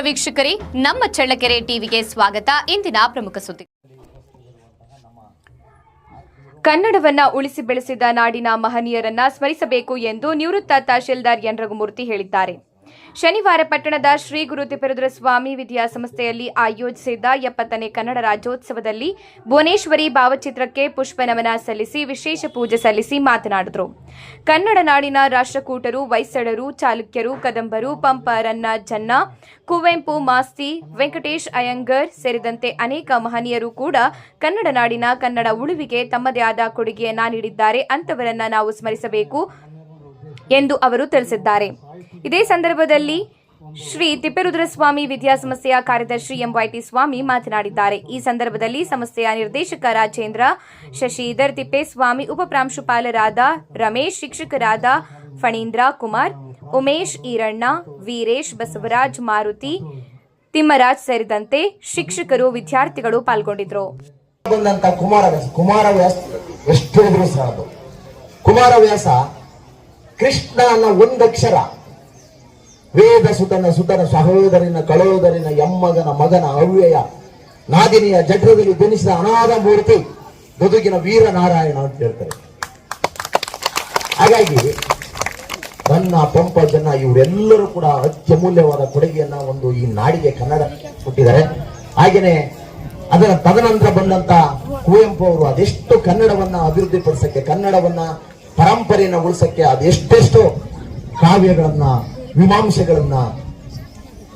ವೀಕ್ಷಕರೇ, ನಮ್ಮ ಚಳ್ಳಕೆರೆ ಟಿವಿಗೆ ಸ್ವಾಗತ. ಇಂದಿನ ಪ್ರಮುಖ ಸುದ್ದಿ ಕನ್ನಡವನ್ನ ಉಳಿಸಿ ಬೆಳೆಸಿದ ನಾಡಿನ ಮಹನೀಯರನ್ನ ಸ್ಮರಿಸಬೇಕು ಎಂದು ನಿವೃತ್ತ ತಹಶೀಲ್ದಾರ್ ಎನ್ ರಘುಮೂರ್ತಿ ಹೇಳಿದ್ದಾರೆ. ಶನಿವಾರ ಪಟ್ಟಣದ ಶ್ರೀ ಗುರು ತಿಪ್ಪರುದ್ರ ಸ್ವಾಮಿ ವಿದ್ಯಾಸಂಸ್ಥೆಯಲ್ಲಿ ಆಯೋಜಿಸಿದ್ದ ಎಪ್ಪತ್ತನೇ ಕನ್ನಡ ರಾಜ್ಯೋತ್ಸವದಲ್ಲಿ ಭುವನೇಶ್ವರಿ ಭಾವಚಿತ್ರಕ್ಕೆ ಪುಷ್ಪ ನಮನ ಸಲ್ಲಿಸಿ ವಿಶೇಷ ಪೂಜೆ ಸಲ್ಲಿಸಿ ಮಾತನಾಡಿದರು. ಕನ್ನಡ ನಾಡಿನ ರಾಷ್ಟ್ರಕೂಟರು ವೈಸಳರು ಚಾಲುಕ್ಯರು, ಕದಂಬರು, ಪಂಪ ರನ್ನ ಜನ್ನ ಕುವೆಂಪು ಮಾಸ್ತಿ, ವೆಂಕಟೇಶ್ ಅಯ್ಯಂಗರ್ ಸೇರಿದಂತೆ ಅನೇಕ ಮಹನೀಯರು ಕೂಡ ಕನ್ನಡ ನಾಡಿನ ಕನ್ನಡ ಉಳುವಿಗೆ ತಮ್ಮದೇ ಆದ ಕೊಡುಗೆಯನ್ನ ನೀಡಿದ್ದಾರೆ ಅಂತವರನ್ನ ನಾವು ಸ್ಮರಿಸಬೇಕು ಎಂದು ಅವರು ತಿಳಿಸಿದ್ದಾರೆ. ಇದೇ ಸಂದರ್ಭದಲ್ಲಿ ಶ್ರೀ ತಿಪ್ಪೇರುದ್ರಸ್ವಾಮಿ ವಿದ್ಯಾಸಂಸ್ಥೆಯ ಕಾರ್ಯದರ್ಶಿ ಎಂವೈಟಿ ಸ್ವಾಮಿ ಮಾತನಾಡಿದ್ದಾರೆ. ಈ ಸಂದರ್ಭದಲ್ಲಿ ಸಂಸ್ಥೆಯ ನಿರ್ದೇಶಕ ರಾಜೇಂದ್ರ, ಶಶಿಧರ್ ತಿಪ್ಪೇಸ್ವಾಮಿ ಉಪಪ್ರಾಂಶುಪಾಲರಾದ ರಮೇಶ್, ಶಿಕ್ಷಕರಾದ ಫಣೀಂದ್ರ ಕುಮಾರ್, ಉಮೇಶ್ ಈರಣ್ಣ, ವೀರೇಶ್ ಬಸವರಾಜ್ ಮಾರುತಿ, ತಿಮ್ಮರಾಜ್ ಸೇರಿದಂತೆ ಶಿಕ್ಷಕರು, ವಿದ್ಯಾರ್ಥಿಗಳು ಪಾಲ್ಗೊಂಡಿದ್ರು ಕುಮಾರವ್ಯಾಸ ಕೃಷ್ಣ ಅನ್ನೋ ಒಂದಕ್ಷರ ವೇದ ಸುತನ ಸುತನ ಸಹೋದರಿನ ಕಳೋದರಿನ ಎಮ್ಮಗನ ಮಗನ ಅವ್ಯಯ ನಾದಿನಿಯ ಜಠರದಲ್ಲಿ ಜನಿಸಿದ ಅನಾಥ ಮೂರ್ತಿ ಬದುಕಿನ ವೀರನಾರಾಯಣ ಅಂತ ಹೇಳ್ತಾರೆ. ಹಾಗಾಗಿ ನನ್ನ ಪಂಪ ಜನ ಇವರೆಲ್ಲರೂ ಕೂಡ ಅತ್ಯಮೂಲ್ಯವಾದ ಕೊಡುಗೆಯನ್ನ ಒಂದು ಈ ನಾಡಿಗೆ ಕನ್ನಡ ಕೊಟ್ಟಿದ್ದಾರೆ. ಹಾಗೇನೆ ಅದರ ತದನಂತರ ಬಂದಂತ ಕುವೆಂಪು ಅವರು ಅದೆಷ್ಟು ಕನ್ನಡವನ್ನ ಅಭಿವೃದ್ಧಿ ಪಡಿಸಕ್ಕೆ ಕನ್ನಡವನ್ನ ಪರಂಪರೆಯನ್ನ ಉಳಿಸಕ್ಕೆ ಅದೆಷ್ಟೆಷ್ಟು ಕಾವ್ಯಗಳನ್ನ ಮೀಮಾಂಸೆಗಳನ್ನ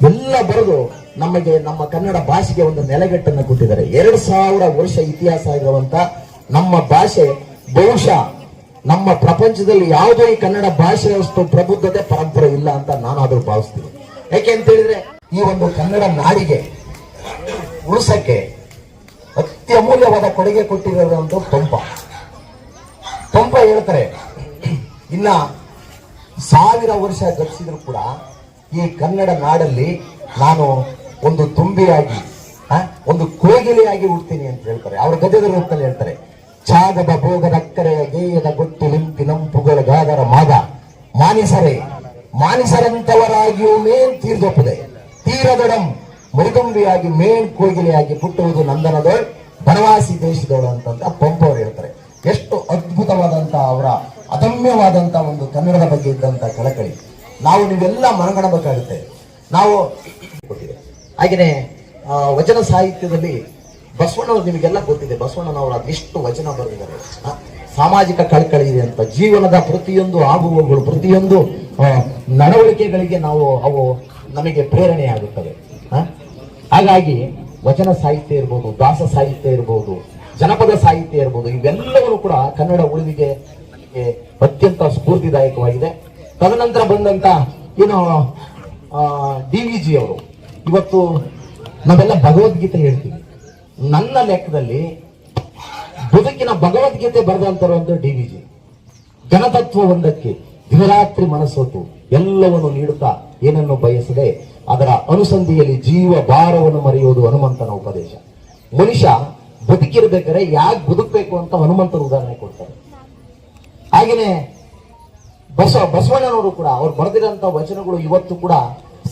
ಎಲ್ಲ ಬರೆದು ನಮಗೆ ನಮ್ಮ ಕನ್ನಡ ಭಾಷೆಗೆ ಒಂದು ನೆಲೆಗಟ್ಟನ್ನು ಕೊಟ್ಟಿದ್ದಾರೆ. ಎರಡು ಸಾವಿರ ವರ್ಷ ಇತಿಹಾಸ ಇರುವಂತ ನಮ್ಮ ಭಾಷೆ, ಬಹುಶಃ ನಮ್ಮ ಪ್ರಪಂಚದಲ್ಲಿ ಯಾವುದೇ ಕನ್ನಡ ಭಾಷೆಯಷ್ಟು ಪ್ರಬುದ್ಧತೆ, ಪರಂಪರೆ ಇಲ್ಲ ಅಂತ ನಾನಾದ್ರೂ ಭಾವಿಸ್ತೀನಿ. ಯಾಕೆ ಅಂತ ಹೇಳಿದ್ರೆ, ಈ ಒಂದು ಕನ್ನಡ ನಾಡಿಗೆ ಉಳಿಸಕ್ಕೆ ಅತ್ಯಮೂಲ್ಯವಾದ ಕೊಡುಗೆ ಕೊಟ್ಟಿರೋದು ಪಂಪ ಪಂಪ ಹೇಳ್ತಾರೆ, ಇನ್ನ ಸಾವಿರ ವರ್ಷ ಗತಿಸಿದ್ರು ಕೂಡ ಈ ಕನ್ನಡ ನಾಡಲ್ಲಿ ನಾನು ಒಂದು ತುಂಬಿಯಾಗಿ ಒಂದು ಕೋಗಿಲೆಯಾಗಿ ಹುಡ್ತೀನಿ ಅಂತ ಹೇಳ್ತಾರೆ. ಅವ್ರ ಗದ್ಯದ ರೂಪದಲ್ಲಿ ಹೇಳ್ತಾರೆ. ಚಾಗದ ಭೋಗದ ಅಕ್ಕರೆಯ ಗೇಯದ ಗೊತ್ತು ಲಿಂಪಿ, ನಂಪುಗಳ ಗಾದರ, ಮಾದ. ಮಾನಿಸರೆ, ಮಾನಿಸರಂತವರಾಗಿಯೂ ಮೇನ್ ತೀರ್ದೊಪ್ಪದೆ. ತೀರದೊಡಂ ಮೃದುಂಬಿಯಾಗಿ ಮೇನ್ ಕೋಗಿಲೆಯಾಗಿ ಪುಟ್ಟುವುದು ನಂದನದೊಳ್, ಬನವಾಸಿ ದೇಶದೊಳ ಅಂತಂತ ಪಂಪ ಅವರು ಹೇಳ್ತಾರೆ. ಎಷ್ಟು ಅದ್ಭುತವಾದಂತಹ ಅವರ ಅದಮ್ಯವಾದಂತ ಒಂದು ಕನ್ನಡದ ಬಗ್ಗೆ ಇದ್ದಂತ ಕಳಕಳಿ. ನಾವು ನೀವೆಲ್ಲ ಮನಗಣಬೇಕಾಗುತ್ತೆ. ನಾವು ಹಾಗೆಯೇ ವಚನ ಸಾಹಿತ್ಯದಲ್ಲಿ ಬಸವಣ್ಣವ್ರು ನಿಮಗೆಲ್ಲ ಗೊತ್ತಿದೆ. ಬಸವಣ್ಣನವರು ಅದೆಷ್ಟು ವಚನ ಬರೆದಿದ್ದಾರೆ. ಸಾಮಾಜಿಕ ಕಳಕಳಿ ಇದೆ ಅಂತ, ಜೀವನದ ಪ್ರತಿಯೊಂದು ಆಗುವಗಳು ಪ್ರತಿಯೊಂದು ನಡವಳಿಕೆಗಳಿಗೆ ನಾವು ಅವು ನಮಗೆ ಪ್ರೇರಣೆ ಆಗುತ್ತವೆ? ಹಾಗಾಗಿ ವಚನ ಸಾಹಿತ್ಯ ಇರ್ಬೋದು, ದಾಸ ಸಾಹಿತ್ಯ ಇರ್ಬೋದು, ಜನಪದ ಸಾಹಿತ್ಯ ಇರ್ಬೋದು ಇವೆಲ್ಲವೂ ಕೂಡ ಕನ್ನಡ ಉಳಿವಿಗೆ ಸ್ಫೂರ್ತಿದಾಯಕವಾಗಿದೆ. ತದನಂತರ ಬಂದಂತ, ಏನು ಡಿ ವಿ ಅವರು. ಇವತ್ತು ನಾವೆಲ್ಲ ಭಗವದ್ಗೀತೆ ಹೇಳ್ತೀವಿ. ನನ್ನ ಲೆಕ್ಕದಲ್ಲಿ ಬದುಕಿನ ಭಗವದ್ಗೀತೆ ಬರೆದಂತರು ಒಂದು ಡಿ ವಿ ಜಿ. ಒಂದಕ್ಕೆ ದಿನರಾತ್ರಿ ಮನಸ್ಸೊತ್ತು ಎಲ್ಲವನ್ನು ನೀಡುತ್ತಾ ಏನನ್ನು ಬಯಸದೆ, ಅದರ ಅನುಸಂಧಿಯಲ್ಲಿ ಜೀವ ಭಾರವನ್ನು ಮರೆಯುವುದು ಹನುಮಂತನ ಉಪದೇಶ. ಮನುಷ್ಯ ಬದುಕಿರ್ಬೇಕಾದ್ರೆ ಯಾಕೆ ಬದುಕಬೇಕು ಅಂತ ಹನುಮಂತನ ಉದಾಹರಣೆ ಕೊಡ್ತಾರೆ. ಹಾಗೇನೆ ಬಸವ ಬಸವಣ್ಣನವರು ಕೂಡ ಅವ್ರು ಬರೆದಿರಂತ ವಚನಗಳು ಇವತ್ತು ಕೂಡ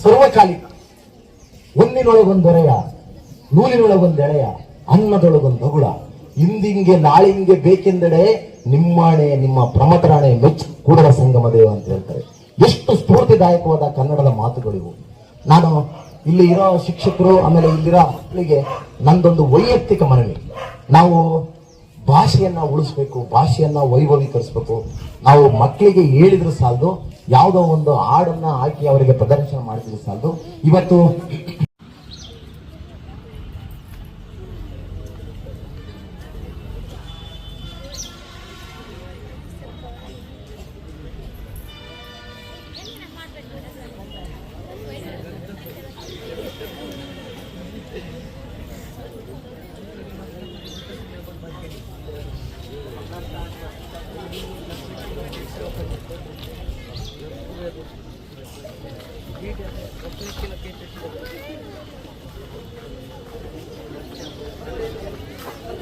ಸರ್ವಕಾಲಿಕ. ಒಂದಿನೊಳಗೊಂದೊರೆಯ ನೂಲಿನೊಳಗೊಂದೆಳೆಯ ಅನ್ನದೊಳಗೊಂದು ಅಗುಳ. ಇಂದಿಂಗೆ ನಾಳಿಂಗೆ ಬೇಕೆಂದೆಡೆ ನಿಮ್ಮಾಣೆ, ನಿಮ್ಮ ಪ್ರಮತರಾಣೆ ಮೆಚ್ಚು ಕೂಡಲ ಸಂಗಮ ದೇವ ಅಂತ ಹೇಳ್ತಾರೆ. ಎಷ್ಟು ಸ್ಫೂರ್ತಿದಾಯಕವಾದ ಕನ್ನಡದ ಮಾತುಗಳಿವು. ನಾನು ಇಲ್ಲಿ ಇರೋ ಶಿಕ್ಷಕರು, ಆಮೇಲೆ ಇಲ್ಲಿರೋ ಮಕ್ಕಳಿಗೆ ನಂದೊಂದು ವೈಯಕ್ತಿಕ ಮನವಿ. ನಾವು ಭಾಷೆಯನ್ನ ಉಳಿಸ್ಬೇಕು, ಭಾಷೆಯನ್ನ ವೈಭವೀಕರಿಸ್ಬೇಕು. ನಾವು ಮಕ್ಕಳಿಗೆ ಹೇಳಿದ್ರು ಸಾಲದು, ಯಾವುದೋ ಒಂದು ಹಾಡನ್ನು ಹಾಕಿ ಅವರಿಗೆ ಪ್ರದರ್ಶನ ಮಾಡಿದ್ರೆ ಸಾಲದು. ಇವತ್ತು Thank you.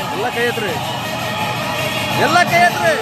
ಎಲ್ಲ ಕೈ ಎತ್ರಿ. ಎಲ್ಲ ಕೈ ಎತ್ರಿ.